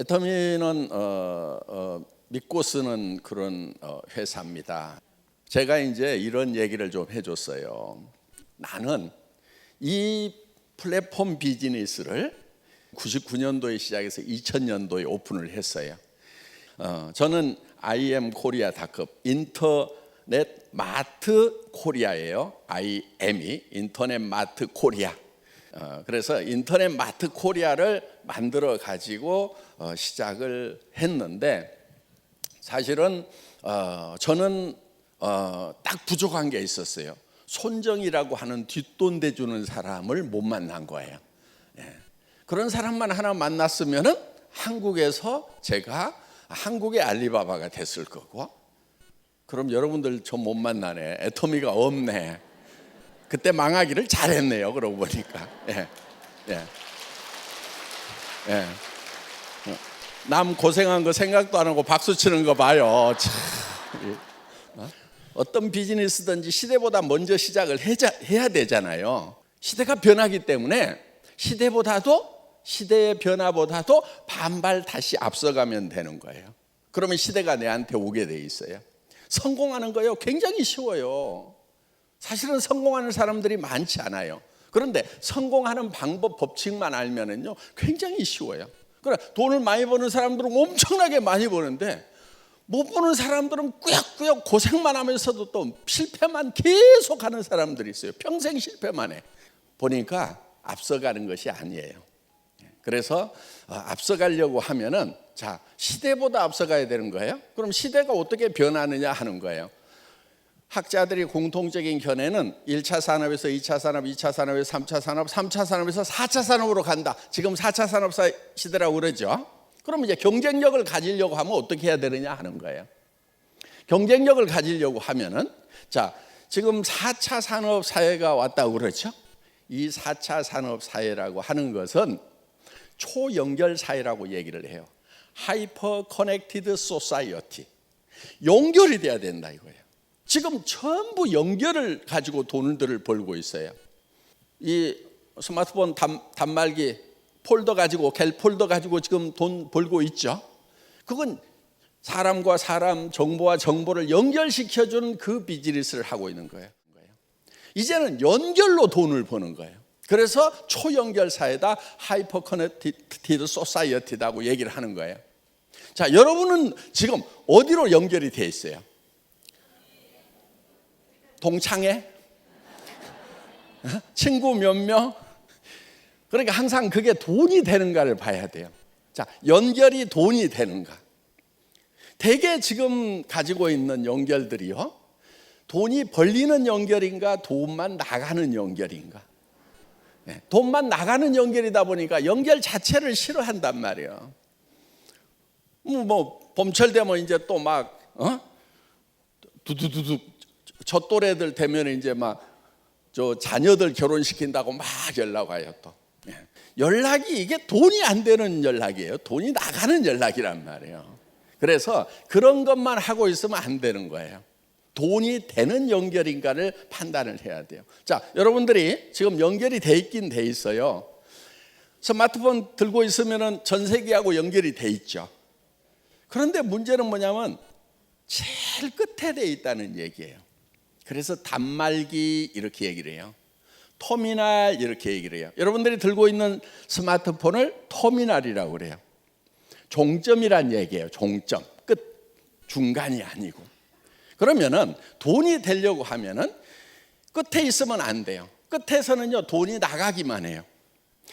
애터미는 어, 어, 믿고 쓰는 그런 어, 회사입니다. 제가 이제 이런 얘기를 좀 해줬어요. 나는 이 플랫폼 비즈니스를 99년도에 시작해서 2000년도에 오픈을 했어요. 어, 저는 IM 코리아 닷컴 인터넷 마트 코리아예요. IM이 인터넷 마트 코리아. 어, 그래서 인터넷 마트 코리아를 만들어 가지고 어, 시작을 했는데 사실은 어, 저는 어, 딱 부족한 게 있었어요. 손정이라고 하는 뒷돈 대주는 사람을 못 만난 거예요. 예. 그런 사람만 하나 만났으면은 한국에서 제가 한국의 알리바바가 됐을 거고. 그럼 여러분들 저 못 만나네. 애터미가 없네. 그때 망하기를 잘했네요. 그러고 보니까. 예. 예. 예. 남 고생한 거 생각도 안 하고 박수 치는 거 봐요. 참. 어? 어떤 비즈니스든지 시대보다 먼저 시작을 해야 되잖아요. 시대가 변하기 때문에 시대보다도 시대의 변화보다도 반발 다시 앞서가면 되는 거예요. 그러면 시대가 내한테 오게 돼 있어요. 성공하는 거요 굉장히 쉬워요. 사실은 성공하는 사람들이 많지 않아요. 그런데 성공하는 방법 법칙만 알면은요 굉장히 쉬워요. 그래 돈을 많이 버는 사람들은 엄청나게 많이 버는데 못 버는 사람들은 꾸역꾸역 고생만 하면서도 또 실패만 계속 하는 사람들이 있어요. 평생 실패만 해. 보니까 앞서가는 것이 아니에요. 그래서 어, 앞서가려고 하면은 자 시대보다 앞서가야 되는 거예요. 그럼 시대가 어떻게 변하느냐 하는 거예요. 학자들이 공통적인 견해는 1차 산업에서 2차 산업, 2차 산업에서 3차 산업, 3차 산업에서 4차 산업으로 간다. 지금 4차 산업 시대라고 그러죠. 그럼 이제 경쟁력을 가지려고 하면 어떻게 해야 되느냐 하는 거예요. 경쟁력을 가지려고 하면은 자, 지금 4차 산업 사회가 왔다고 그렇죠? 이 4차 산업 사회라고 하는 것은 초연결 사회라고 얘기를 해요. 하이퍼 커넥티드 소사이어티. 연결이 돼야 된다 이거예요. 지금 전부 연결을 가지고 돈들을 벌고 있어요. 이 스마트폰 단, 단말기 폴더 가지고 갤 폴더 가지고 지금 돈 벌고 있죠. 그건 사람과 사람, 정보와 정보를 연결시켜 주는 그 비즈니스를 하고 있는 거예요. 이제는 연결로 돈을 버는 거예요. 그래서 초연결 사회다 하이퍼 커넥티드 소사이어티다고 얘기를 하는 거예요. 자, 여러분은 지금 어디로 연결이 돼 있어요? 동창회? 친구 몇 명? 그러니까 항상 그게 돈이 되는가를 봐야 돼요. 자, 연결이 돈이 되는가? 대개 지금 가지고 있는 연결들이요. 돈이 벌리는 연결인가, 돈만 나가는 연결인가? 네, 돈만 나가는 연결이다 보니까 연결 자체를 싫어한단 말이에요. 뭐, 뭐 봄철 되면 이제 또 막 어? 두두두두 저 또래들 되면 이제 막 저 자녀들 결혼시킨다고 막 연락 와요 또. 예. 연락이 이게 돈이 안 되는 연락이에요. 돈이 나가는 연락이란 말이에요. 그래서 그런 것만 하고 있으면 안 되는 거예요. 돈이 되는 연결인가를 판단을 해야 돼요. 자, 여러분들이 지금 연결이 돼 있긴 돼 있어요. 스마트폰 들고 있으면은 전 세계하고 연결이 돼 있죠. 그런데 문제는 뭐냐면 제일 끝에 돼 있다는 얘기예요. 그래서 단말기 이렇게 얘기를 해요. 터미널 이렇게 얘기를 해요. 여러분들이 들고 있는 스마트폰을 터미널이라고 그래요. 종점이란 얘기예요. 종점. 끝. 중간이 아니고. 그러면은 돈이 되려고 하면은 끝에 있으면 안 돼요. 끝에서는요, 돈이 나가기만 해요.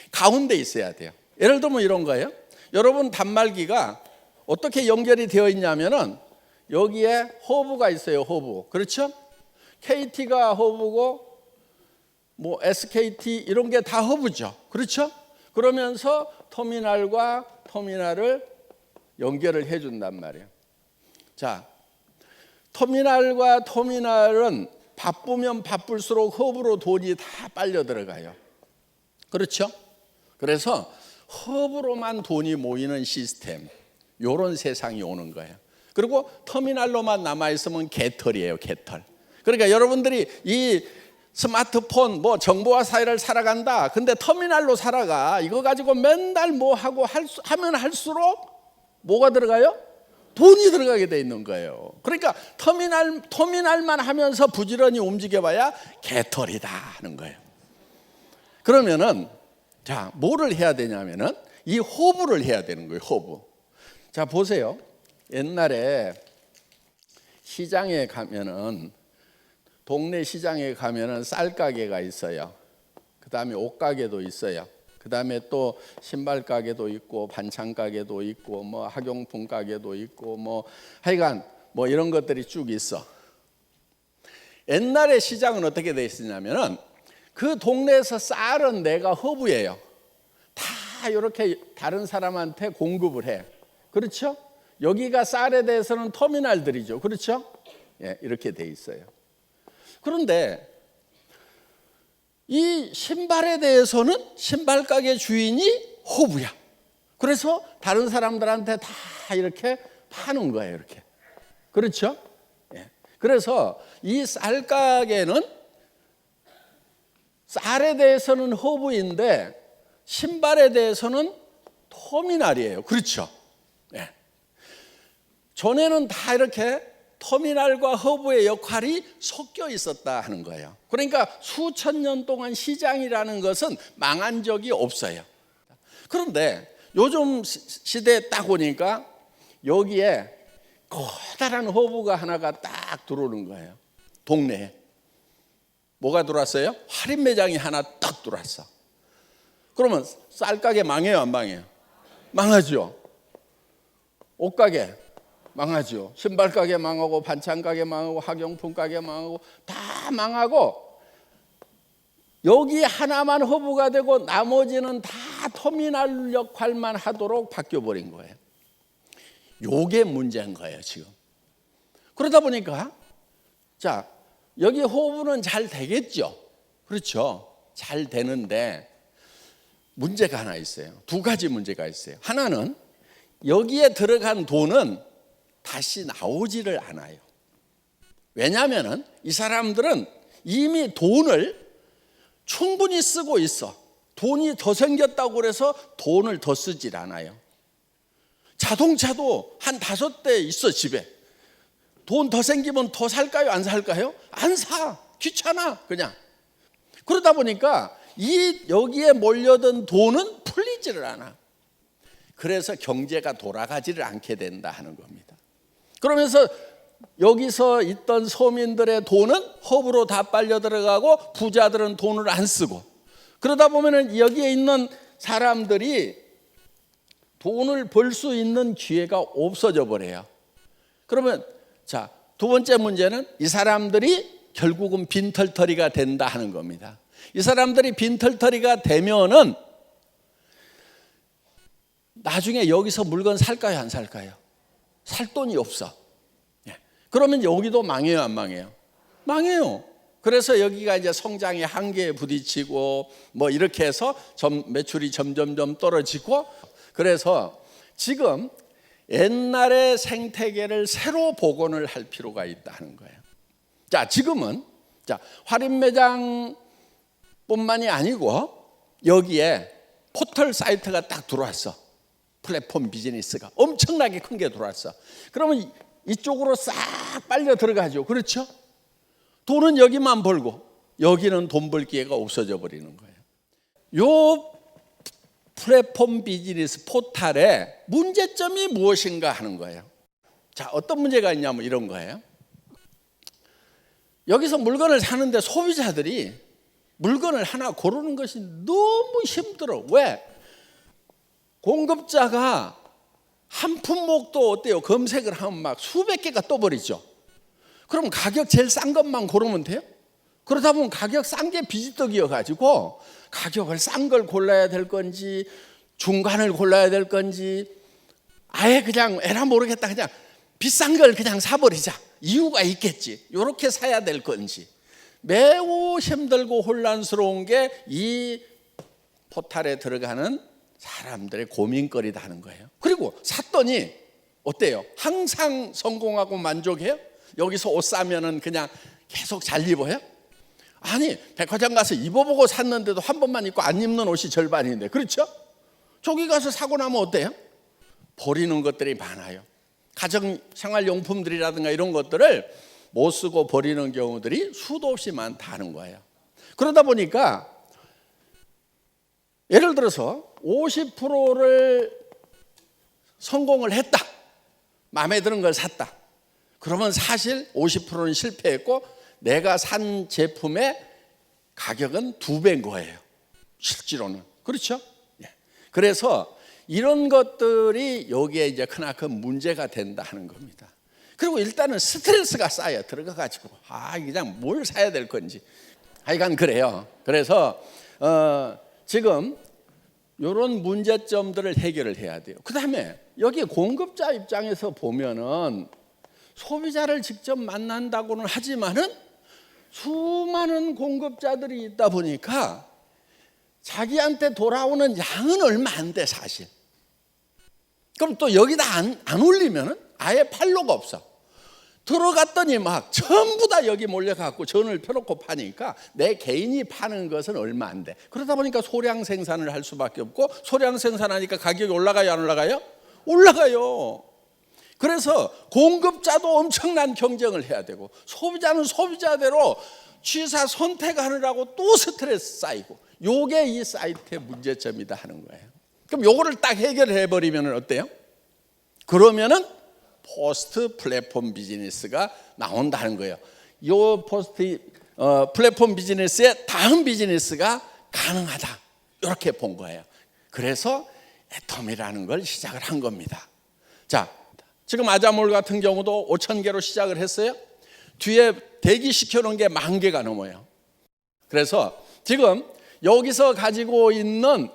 가운데 있어야 돼요. 예를 들면 이런 거예요. 여러분 단말기가 어떻게 연결이 되어 있냐면은 여기에 허브가 있어요. 허브. 그렇죠? KT가 허브고 뭐 SKT 이런 게 다 허브죠. 그렇죠? 그러면서 터미널과 터미널을 연결을 해 준단 말이에요. 자, 터미널과 터미널은 바쁘면 바쁠수록 허브로 돈이 다 빨려 들어가요. 그렇죠? 그래서 허브로만 돈이 모이는 시스템, 요런 세상이 오는 거예요. 그리고 터미널로만 남아 있으면 개털이에요, 개털. 그러니까 여러분들이 이 스마트폰 뭐 정보화 사회를 살아간다. 근데 터미널로 살아가. 이거 가지고 맨날 뭐 하고 할 수, 하면 할수록 뭐가 들어가요? 돈이 들어가게 돼 있는 거예요. 그러니까 터미널 터미널만 하면서 부지런히 움직여 봐야 개털이다 하는 거예요. 그러면은 자 뭐를 해야 되냐면은 이 호부를 해야 되는 거예요. 호부. 자 보세요. 옛날에 시장에 가면은 동네 시장에 가면은 쌀 가게가 있어요. 그 다음에 옷 가게도 있어요. 그 다음에 또 신발 가게도 있고 반찬 가게도 있고 뭐 학용품 가게도 있고 뭐 하여간 뭐 이런 것들이 쭉 있어. 옛날에 시장은 어떻게 돼 있었냐면은 그 동네에서 쌀은 내가 허브예요. 다 이렇게 다른 사람한테 공급을 해. 그렇죠? 여기가 쌀에 대해서는 터미널들이죠. 그렇죠? 예, 이렇게 돼 있어요. 그런데 이 신발에 대해서는 신발 가게 주인이 호부야. 그래서 다른 사람들한테 다 이렇게 파는 거예요, 이렇게. 그렇죠? 예. 그래서 이 쌀 가게는 쌀에 대해서는 허브인데 신발에 대해서는 터미널이에요. 그렇죠? 예. 전에는 다 이렇게 터미널과 허브의 역할이 섞여 있었다 하는 거예요. 그러니까 수천 년 동안 시장이라는 것은 망한 적이 없어요. 그런데 요즘 시- 시대에 딱 오니까 여기에 커다란 허브가 하나가 딱 들어오는 거예요. 동네에. 뭐가 들어왔어요? 할인 매장이 하나 딱 들어왔어. 그러면 쌀가게 망해요, 안 망해요? 망하죠. 옷가게 망하죠. 신발 가게 망하고 반찬 가게 망하고 학용품 가게 망하고 다 망하고 여기 하나만 허브가 되고 나머지는 다 터미널 역할만 하도록 바뀌어 버린 거예요. 요게 문제인 거예요, 지금. 그러다 보니까 자, 여기 호흡은 잘 되겠죠. 그렇죠. 잘 되는데 문제가 하나 있어요. 두 가지 문제가 있어요. 하나는 여기에 들어간 돈은 다시 나오지를 않아요. 왜냐하면 이 사람들은 이미 돈을 충분히 쓰고 있어. 돈이 더 생겼다고 그래서 돈을 더 쓰질 않아요. 자동차도 한 다섯 대 있어 집에. 돈 더 생기면 더 살까요? 안 살까요? 안 사. 귀찮아. 그냥. 그러다 보니까 이 여기에 몰려든 돈은 풀리지를 않아. 그래서 경제가 돌아가지를 않게 된다 하는 겁니다. 그러면서 여기서 있던 서민들의 돈은 허브로 다 빨려 들어가고 부자들은 돈을 안 쓰고 그러다 보면은 여기에 있는 사람들이 돈을 벌 수 있는 기회가 없어져 버려요. 그러면 자, 두 번째 문제는 이 사람들이 결국은 빈털터리가 된다 하는 겁니다. 이 사람들이 빈털터리가 되면은 나중에 여기서 물건 살까요, 안 살까요? 살 돈이 없어. 예. 그러면 여기도 망해요, 안 망해요? 망해요. 그래서 여기가 이제 성장의 한계에 부딪히고 뭐 이렇게 해서 점, 매출이 점점점 떨어지고 그래서 지금 옛날의 생태계를 새로 복원을 할 필요가 있다는 거예요. 자, 지금은 자, 할인 매장뿐만이 아니고 여기에 포털 사이트가 딱 들어왔어. 플랫폼 비즈니스가 엄청나게 큰 게 들어왔어. 그러면 이쪽으로 싹 빨려 들어가죠. 그렇죠? 돈은 여기만 벌고 여기는 돈 벌 기회가 없어져 버리는 거예요. 요 플랫폼 비즈니스 포탈의 문제점이 무엇인가 하는 거예요. 자, 어떤 문제가 있냐면 이런 거예요. 여기서 물건을 사는데 소비자들이 물건을 하나 고르는 것이 너무 힘들어. 왜? 공급자가 한 품목도 어때요? 검색을 하면 막 수백 개가 떠버리죠. 그럼 가격 제일 싼 것만 고르면 돼요? 그러다 보면 가격 싼 게 비지떡이어 가지고 가격을 싼 걸 골라야 될 건지 중간을 골라야 될 건지 아예 그냥 에라 모르겠다 그냥 비싼 걸 그냥 사버리자 이유가 있겠지 이렇게 사야 될 건지 매우 힘들고 혼란스러운 게 이 포탈에 들어가는 사람들의 고민거리다 하는 거예요. 그리고 샀더니 어때요? 항상 성공하고 만족해요? 여기서 옷 사면은 그냥 계속 잘 입어요? 아니 백화점 가서 입어보고 샀는데도 한 번만 입고 안 입는 옷이 절반인데 그렇죠? 저기 가서 사고 나면 어때요? 버리는 것들이 많아요. 가정 생활용품들이라든가 이런 것들을 못 쓰고 버리는 경우들이 수도 없이 많다는 거예요. 그러다 보니까 예를 들어서 50%를 성공을 했다. 마음에 드는 걸 샀다. 그러면 사실 50%는 실패했고 내가 산 제품의 가격은 두 배인 거예요. 실제로는. 그렇죠? 예. 그래서 이런 것들이 여기에 이제 크나큰 문제가 된다 하는 겁니다. 그리고 일단은 스트레스가 쌓여 들어가 가지고 아 그냥 뭘 사야 될 건지 하여간 그래요. 그래서 어, 지금 이런 문제점들을 해결을 해야 돼요. 그 다음에 여기 공급자 입장에서 보면은 소비자를 직접 만난다고는 하지만은 수많은 공급자들이 있다 보니까 자기한테 돌아오는 양은 얼마 안 돼 사실. 그럼 또 여기다 안, 안 올리면은 아예 팔로가 없어. 들어갔더니 막 전부 다 여기 몰려갖고 전을 펴놓고 파니까 내 개인이 파는 것은 얼마 안 돼. 그러다 보니까 소량 생산을 할 수밖에 없고 소량 생산하니까 가격이 올라가요, 안 올라가요? 올라가요. 그래서 공급자도 엄청난 경쟁을 해야 되고 소비자는 소비자대로 취사 선택하느라고 또 스트레스 쌓이고 요게 이 사이트의 문제점이다 하는 거예요. 그럼 요거를 딱 해결해 버리면 어때요? 그러면은 포스트 플랫폼 비즈니스가 나온다는 거예요. 요 포스트 어, 플랫폼 비즈니스의 다음 비즈니스가 가능하다. 이렇게 본 거예요. 그래서 애텀이라는 걸 시작을 한 겁니다. 자, 지금 아자몰 같은 경우도 5천 개로 시작을 했어요. 뒤에 대기시켜 놓은 게 만 개가 넘어요. 그래서 지금 여기서 가지고 있는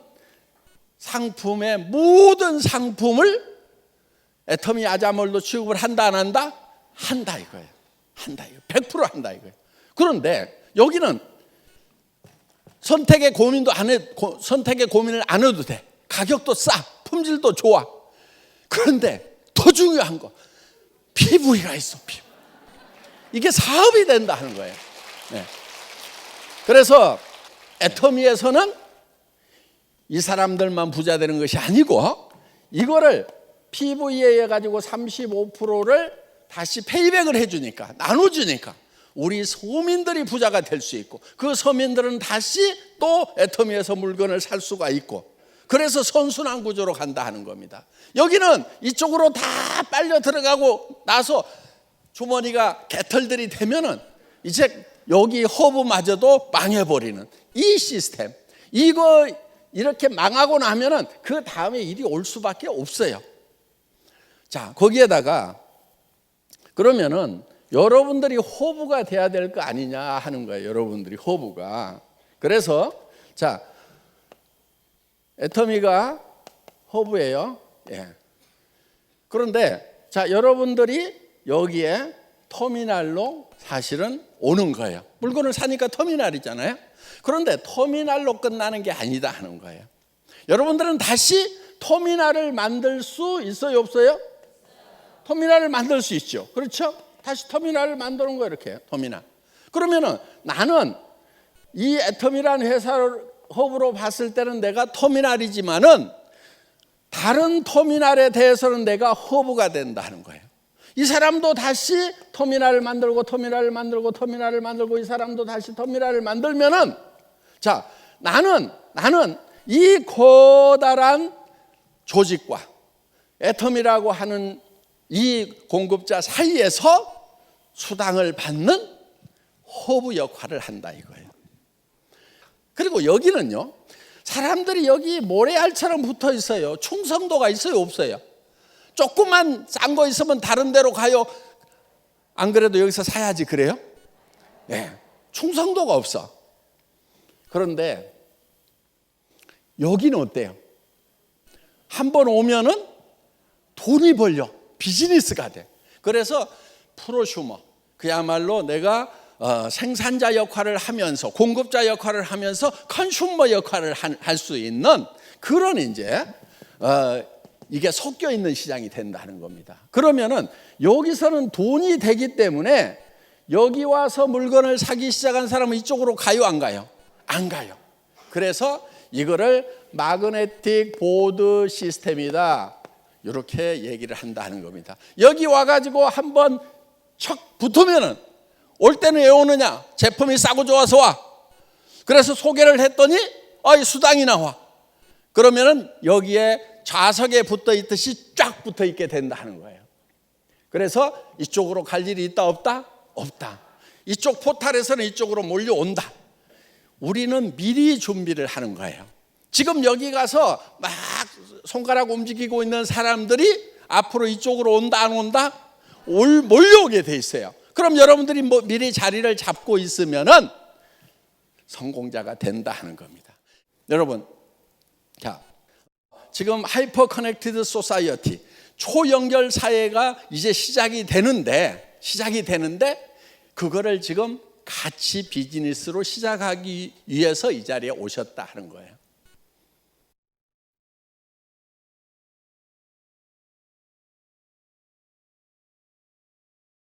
상품의 모든 상품을 애터미 아자몰로 취급을 한다 안 한다? 한다 이거예요. 한다 이거. 100% 한다 이거예요. 그런데 여기는 선택의 고민도 안 해, 고, 선택의 고민을 안 해도 돼. 가격도 싸, 품질도 좋아. 그런데 더 중요한 거 PV가 있어. 피부. 이게 사업이 된다 하는 거예요. 네. 그래서 애터미에서는 이 사람들만 부자 되는 것이 아니고 이거를 PV에 가지고 35%를 다시 페이백을 해주니까 나눠주니까 우리 서민들이 부자가 될 수 있고 그 서민들은 다시 또 애터미에서 물건을 살 수가 있고 그래서 선순환 구조로 간다 하는 겁니다. 여기는 이쪽으로 다 빨려 들어가고 나서 주머니가 개털들이 되면은 이제 여기 허브마저도 망해버리는 이 시스템 이거 이렇게 망하고 나면은 그 다음에 일이 올 수밖에 없어요. 자, 거기에다가 그러면은 여러분들이 호부가 돼야 될 거 아니냐 하는 거예요. 여러분들이 호부가. 그래서 자, 애터미가 호부예요. 예. 그런데 자, 여러분들이 여기에 터미널로 사실은 오는 거예요. 물건을 사니까 터미널이잖아요. 그런데 터미널로 끝나는 게 아니다 하는 거예요. 여러분들은 다시 터미널을 만들 수 있어요, 없어요? 터미널을 만들 수 있죠. 그렇죠? 다시 터미널을 만드는 거예요, 이렇게. 터미널. 그러면은 나는 이 애텀이라는 회사를 허브로 봤을 때는 내가 터미널이지만은 다른 터미널에 대해서는 내가 허브가 된다는 거예요. 이 사람도 다시 터미널을 만들고 터미널을 만들고 터미널을 만들고 이 사람도 다시 터미널을 만들면은 자, 나는 나는 이 커다란 조직과 애텀이라고 하는 이 공급자 사이에서 수당을 받는 허브 역할을 한다 이거예요. 그리고 여기는요. 사람들이 여기 모래알처럼 붙어 있어요. 충성도가 있어요, 없어요? 조금만 싼 거 있으면 다른 데로 가요. 안 그래도 여기서 사야지 그래요? 네. 충성도가 없어. 그런데 여기는 어때요? 한 번 오면은 돈이 벌려. 비즈니스가 돼. 그래서 프로슈머. 그야말로 내가 어, 생산자 역할을 하면서 공급자 역할을 하면서 컨슈머 역할을 할 수 있는 그런 이제 어, 이게 섞여 있는 시장이 된다는 겁니다. 그러면은 여기서는 돈이 되기 때문에 여기 와서 물건을 사기 시작한 사람은 이쪽으로 가요, 안 가요? 안 가요. 그래서 이거를 마그네틱 보드 시스템이다. 이렇게 얘기를 한다는 겁니다. 여기 와가지고 한번 척 붙으면은 올 때는 왜 오느냐? 제품이 싸고 좋아서 와. 그래서 소개를 했더니 아이 수당이 나와. 그러면은 여기에 좌석에 붙어 있듯이 쫙 붙어 있게 된다는 거예요. 그래서 이쪽으로 갈 일이 있다 없다? 없다. 이쪽 포탈에서는 이쪽으로 몰려온다. 우리는 미리 준비를 하는 거예요. 지금 여기 가서 막 손가락 움직이고 있는 사람들이 앞으로 이쪽으로 온다 안 온다? 올 몰려오게 돼 있어요. 그럼 여러분들이 뭐 미리 자리를 잡고 있으면은 성공자가 된다 하는 겁니다. 여러분, 자, 지금 하이퍼 커넥티드 소사이어티 초연결 사회가 이제 시작이 되는데 시작이 되는데 그거를 지금 같이 비즈니스로 시작하기 위해서 이 자리에 오셨다 하는 거예요.